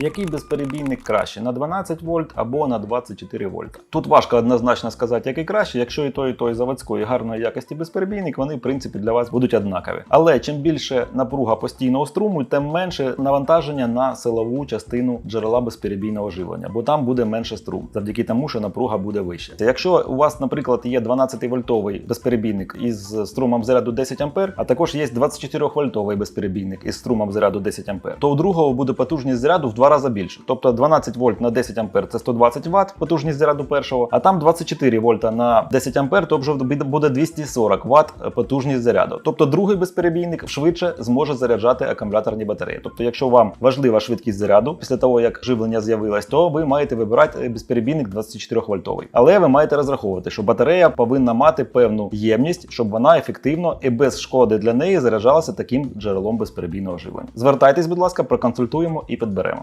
Який безперебійник краще на 12 вольт або на 24 вольта? Тут важко однозначно сказати, який краще, якщо і той, і той заводської гарної якості безперебійник, вони в принципі для вас будуть однакові. Але чим більше напруга постійного струму, тим менше навантаження на силову частину джерела безперебійного живлення, бо там буде менше струм, завдяки тому, що напруга буде вища. Якщо у вас, наприклад, є 12 вольтовий безперебійник із струмом заряду 10 А, а також є 24 вольтовий безперебійник із струмом заряду 10 А, то у другого буде потужність заряду в два рази більше. Тобто 12 вольт на 10 А це 120 Вт потужність заряду першого, а там 24 вольта на 10 А, то вже буде 240 Вт потужність заряду. Тобто другий безперебійник швидше зможе заряджати акумуляторні батареї. Тобто, якщо вам важлива швидкість заряду після того, як живлення з'явилось, то ви маєте вибирати безперебійник 24 вольтовий. Але ви маєте розраховувати, що батарея повинна мати певну ємність, щоб вона ефективно і без шкоди для неї заряджалася таким джерелом безперебійного живлення. Звертайтесь, будь ласка, проконсультуємо і підберемо.